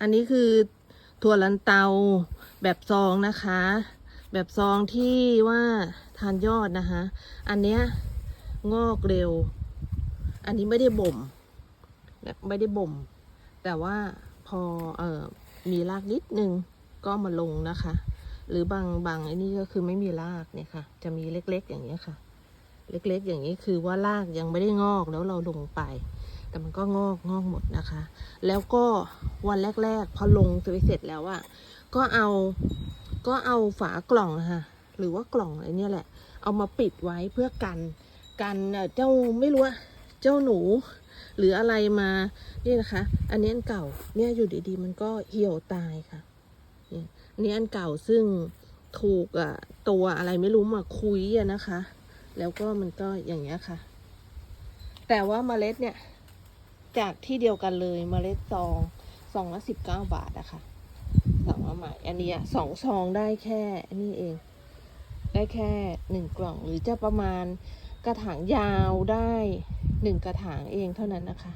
อันนี้คือถั่วลันเตาแบบซองนะคะ แบบซองที่ว่าทานยอดนะคะ อันเนี้ยงอกเร็ว อันนี้ไม่ได้บ่มไม่ได้บ่ม แต่ว่าพอเออมีรากนิดนึงก็มาลงนะคะ หรือบางบางไอ้นี่ก็คือไม่มีรากเนี่ยค่ะ จะมีเล็กๆอย่างเงี้ยค่ะ เล็กๆอย่างนี้คือว่ารากยังไม่ได้งอกแล้วเราลงไป แต่มันก็งอกงอกหมดนะคะ แล้วก็วันแรก ๆ พอลงไปเสร็จแล้วอะก็เอาก็เอาฝากล่องะค่ะ หรือว่ากล่องอะไรเนี่ยแหละ เอามาปิดไว้เพื่อกันกันเจ้าไม่รู้ว่าเจ้าหนู หรืออะไรมานี่นะคะ อันนี้อันเก่าเนี่ยอยู่ดีๆ มันก็เหี่ยวตายค่ะนี่อันนี้อันเก่าซึ่งถูกอะตัวอะไรไม่รู้มาคุยอะนะคะ แล้วก็มันก็อย่างเงี้ยค่ะ แต่ว่าเมล็ดเนี่ย จากที่เดียวกันเลยเมล็ดซองซองละสิบเก้าบาทอะค่ะสั่งมาใหม่อันนี้สองซองได้แค่นี่เอง ได้แค่หนึ่งกล่องหรือจะประมาณกระถางยาวได้หนึ่งกระถางเองเท่านั้นนะคะ